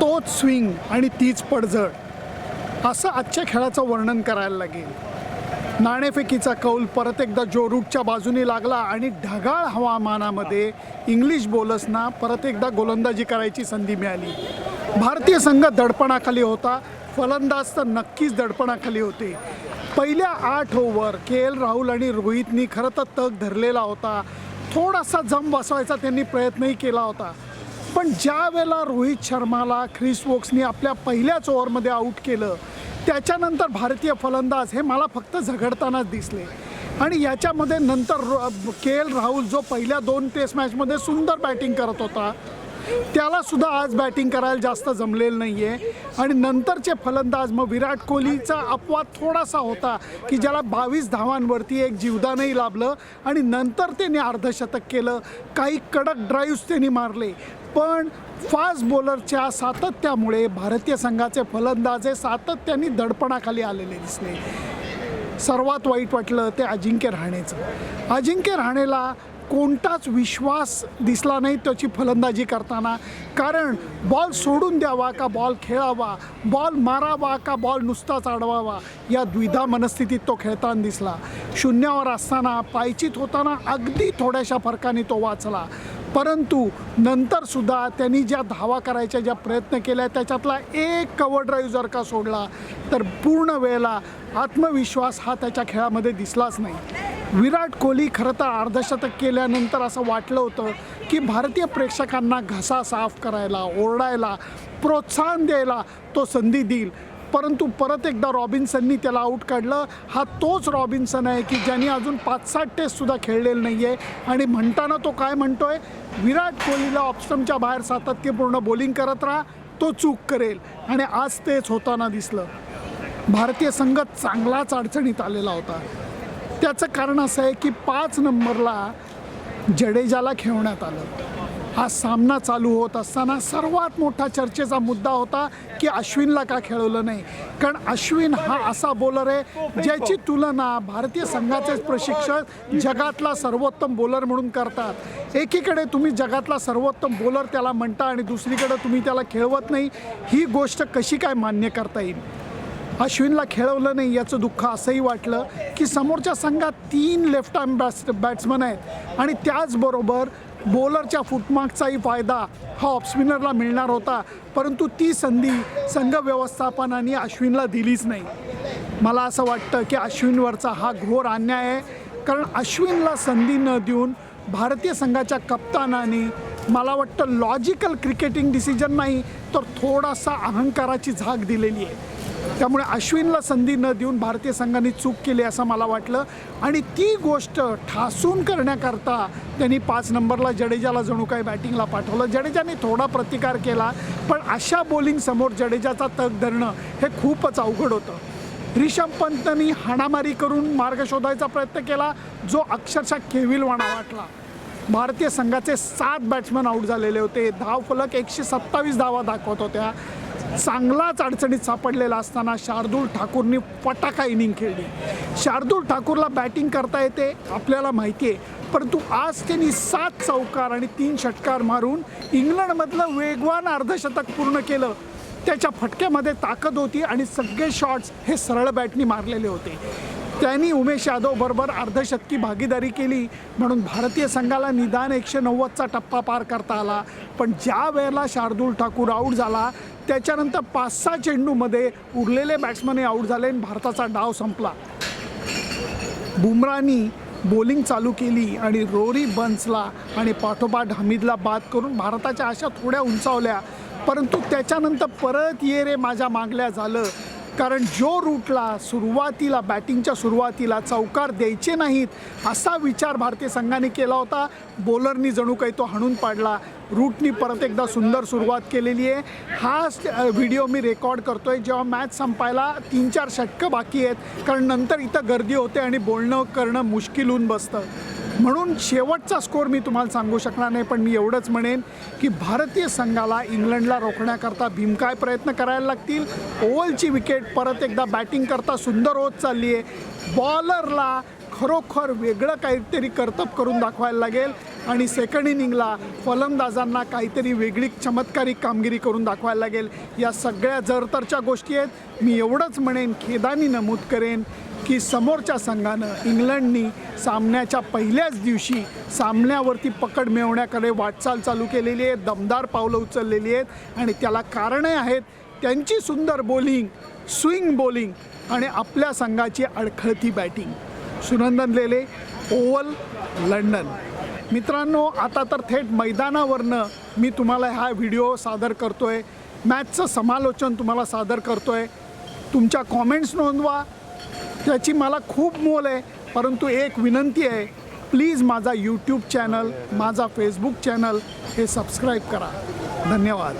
तोच स्विंग आणि तीच पडझड. असं आजच्या खेळाचं वर्णन करायला लागेल. नाणेफेकीचा कौल परत एकदा जो रूटच्या बाजूने लागला आणि ढगाळ हवामानामध्ये इंग्लिश बॉलर्सना परत एकदा गोलंदाजी करायची संधी मिळाली. भारतीय संघ दडपणाखाली होता. फलंदाज तर नक्कीच दडपणाखाली होते. पहिल्या आठ ओव्हर के एल राहुल आणि रोहितनी खरं तर तग धरलेला होता. थोडासा जम बसवायचा त्यांनी प्रयत्नही केला होता. पण ज्या वेळेला रोहित शर्माला ख्रिस वोक्सनी आपल्या पहिल्याच ओव्हरमध्ये आऊट केलं त्याच्यानंतर भारतीय फलंदाज हे मला फक्त झगडतानाच दिसले. आणि याच्यामध्ये नंतर के एल राहुल जो पहिल्या दोन टेस्ट मॅचमध्ये सुंदर बॅटिंग करत होता त्यालासुद्धा आज बॅटिंग करायला जास्त जमलेलं नाही आहे आणि नंतरचे फलंदाज मग विराट कोहलीचा अपवाद थोडासा होता की ज्याला बावीस धावांवरती एक जीवदानही लाभलं आणि नंतर त्याने अर्धशतक केलं. काही कडक ड्राईव्स त्यांनी मारले. पण फास्ट बॉलरच्या सातत्यामुळे भारतीय संघाचे फलंदाज हे सातत्याने दडपणाखाली आलेले दिसले. सर्वात वाईट वाटलं ते अजिंक्य राहणेचं. अजिंक्य राहणेला कोणताच विश्वास दिसला नाही त्याची फलंदाजी करताना. कारण बॉल सोडून द्यावा का बॉल खेळावा बॉल मारावा का बॉल नुसताच अडवावा या द्विधा मनस्थितीत तो खेळताना दिसला. शून्यावर असताना पायचित होताना अगदी थोड्याशा फरकाने तो वाचला. परंतु नंतरसुद्धा त्यांनी ज्या धावा करायच्या ज्या प्रयत्न केल्या त्याच्यातला एक कवर ड्राईव्ह जर का सोडला तर पूर्ण वेळेला आत्मविश्वास हा त्याच्या खेळामध्ये दिसलाच नाही. विराट कोहली खरं तर अर्धशतक केल्यानंतर असं वाटलं होतं की भारतीय प्रेक्षकांना घसा साफ करायला ओरडायला प्रोत्साहन द्यायला तो संधी देईल. परंतु परत एकदा रॉबिन्सननी त्याला आऊट काढलं. हा तोच रॉबिन्सन आहे की ज्यांनी अजून पाच सात टेस्टसुद्धा खेळलेलं नाही आहे आणि म्हणताना तो काय म्हणतोय? विराट कोहलीला ऑप्स्टमच्या बाहेर सातत्यपूर्ण बॉलिंग करत राहा तो चूक करेल. आणि आज तेच होताना दिसलं. भारतीय संघ चांगलाच अडचणीत आलेला होता. त्याचं कारण असं आहे की पाच नंबरला जडेजाला खेळवण्यात आलं. हा सामना चालू होत असताना सर्वात मोठा चर्चेचा मुद्दा होता की अश्विनला का खेळवलं नाही. कारण अश्विन हा असा बॉलर आहे ज्याची तुलना भारतीय संघाचे प्रशिक्षक जगातला सर्वोत्तम बॉलर म्हणून करतात. एकीकडे तुम्ही जगातला सर्वोत्तम बॉलर त्याला म्हणता आणि दुसरीकडे तुम्ही त्याला खेळवत नाही. ही गोष्ट कशी काय मान्य करता येईल? अश्विनला खेळवलं नाही याचं दुःख असंही वाटलं की समोरच्या संघात तीन लेफ्ट आर्म बॅट्स बॅट्समन आहेत आणि त्याचबरोबर बॉलरच्या फुटमार्कचाही फायदा हा ऑफस्पिनरला मिळणार होता. परंतु ती संधी संघ व्यवस्थापनाने अश्विनला दिलीच नाही. मला असं वाटतं की अश्विनवरचा हा घोर अन्याय आहे. कारण अश्विनला संधी न देऊन भारतीय संघाच्या कप्तानाने मला वाटतं लॉजिकल क्रिकेटिंग डिसिजन नाही तर थोडासा अहंकाराची झाक दिलेली आहे. त्यामुळे अश्विनला संधी न देऊन भारतीय संघाने चूक केली असं मला वाटलं. आणि ती गोष्ट ठासून करण्याकरता त्यांनी पाच नंबरला जडेजाला जणू काही बॅटिंगला पाठवलं. जडेजाने थोडा प्रतिकार केला पण अशा बॉलिंग समोर जडेजाचा तग धरणं हे खूपच अवघड होतं. रिषभ पंतनी हाणामारी करून मार्ग शोधायचा प्रयत्न केला जो अक्षरशः केविलवाणा वाटला. भारतीय संघाचे सात बॅट्समन आऊट झालेले होते. धाव फलक एकशे सत्तावीस धावा दाखवत होत्या. चांगलाच अडचणीत सापडलेला असताना शार्दूल ठाकूरनी फटाका इनिंग खेळली. शार्दूल ठाकूरला बॅटिंग करता येते आपल्याला माहिती आहे. परंतु आज त्यांनी सात चौकार आणि तीन षटकार मारून इंग्लंडमधलं वेगवान अर्धशतक पूर्ण केलं. त्याच्या फटक्यामध्ये ताकद होती आणि सगळे शॉट्स हे सरळ बॅटनी मारलेले होते. त्यांनी उमेश यादव बरोबर अर्धशतकी भागीदारी केली. म्हणून भारतीय संघाला निदान एकशे नव्वदचा टप्पा पार करता आला. पण ज्या वेळेला शार्दूल ठाकूर आऊट झाला त्याच्यानंतर पाच सहा चेंडूमध्ये उरलेले बॅट्समनही आऊट झाले आणि भारताचा डाव संपला. बुमरानी बॉलिंग चालू केली आणि रोरी बन्सला आणि पाठोपाठ हमीदला बाद करून भारताच्या आशा थोड्या उंचावल्या. परंतु त्याच्यानंतर परत ये रे माझ्या मागल्या झालं. कारण जो रूटला सुरुवातीला बॅटिंगच्या सुरुवातीला चौकार द्यायचे नाहीत असा विचार भारतीय संघाने केला होता. बॉलरनी जणू काही तो हाणून पाडला. रूटनी परत एकदा सुंदर सुरुवात केलेली आहे. हा व्हिडिओ मी रेकॉर्ड करतो आहे जेव्हा मॅच संपायला तीन चार षटकं बाकी आहेत कारण नंतर इथं गर्दी होते आणि बोलणं करणं मुश्किल होऊन बसतं. म्हणून शेवटचा स्कोर मी तुम्हाला सांगू शकणार नाही पण मी एवढंच म्हणेन की भारतीय संघाला इंग्लंडला रोखण्याकरता भीमकाय प्रयत्न करायला लागतील. ओव्हलची विकेट परत एकदा बॅटिंग करता सुंदर होत चालली आहे. बॉलरला खरोखर वेगळं काहीतरी कर्तब करून दाखवायला लागेल आणि सेकंड इनिंगला फलंदाजांना काहीतरी वेगळी चमत्कारिक कामगिरी करून दाखवायला लागेल. या सगळ्या जरतरच्या गोष्टी आहेत. मी एवढंच म्हणेन खेदानी नमूद करेन. की समोरच्या संघानं इंग्लंडनी सामन्याच्या पहिल्याच दिवशी सामन्यावरती पकड मिळवण्याकडे वाटचाल चालू केलेली आहे दमदार पावलं उचललेली आहेत आणि त्याला कारणे आहेत त्यांची सुंदर बॉलिंग स्विंग बॉलिंग आणि आपल्या संघाची अडखळती batting Sunandan Lele Oval London. मित्रांनो आता तर थेट मैदानावरनं मी तुम्हाला हा व्हिडिओ सादर करतोय. मॅचचं समालोचन तुम्हाला सादर करतोय. तुमच्या कॉमेंट्स नोंदवा. त्याची मला खूप मोल आहे. परंतु एक विनंती आहे प्लीज माझा यूट्यूब चॅनल माझा फेसबुक चॅनल हे सबस्क्राईब करा. धन्यवाद.